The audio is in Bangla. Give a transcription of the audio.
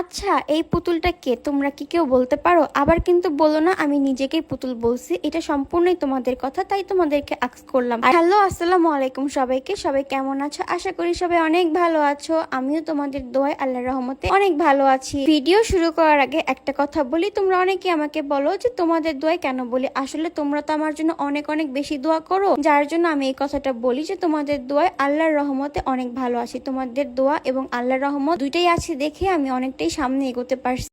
আচ্ছা এই পুতুলটা কে? তোমরা কি কেউ বলতে পারো? আবার কিন্তু বলো না, আমি নিজেকেই পুতুল বলছি। এটা সম্পূর্ণই তোমাদের কথা, তাই তোমাদেরকে আক্স করলাম। হ্যালো, আসসালামু আলাইকুম সবাইকে। সবাই কেমন আছো? আশা করি সবাই অনেক ভালো আছো। আমিও তোমাদের দোয়ায় আল্লাহ রহমতে অনেক ভালো আছি। ভিডিও শুরু করার আগে একটা কথা বলি। তোমরা অনেকে আমাকে বলো যে তোমাদের দোয়ায় কেন বলি? আসলে তোমরা তো আমার জন্য অনেক অনেক বেশি দোয়া করো। যার জন্য আমি এই কথাটা বলি যে তোমাদের দোয়ায় আল্লাহর রহমতে অনেক ভালো আছি। তোমাদের দোয়া এবং আল্লাহর রহমত দুইটাই আছে দেখে আমি অনেকটাই সামনে এগোতে পারছি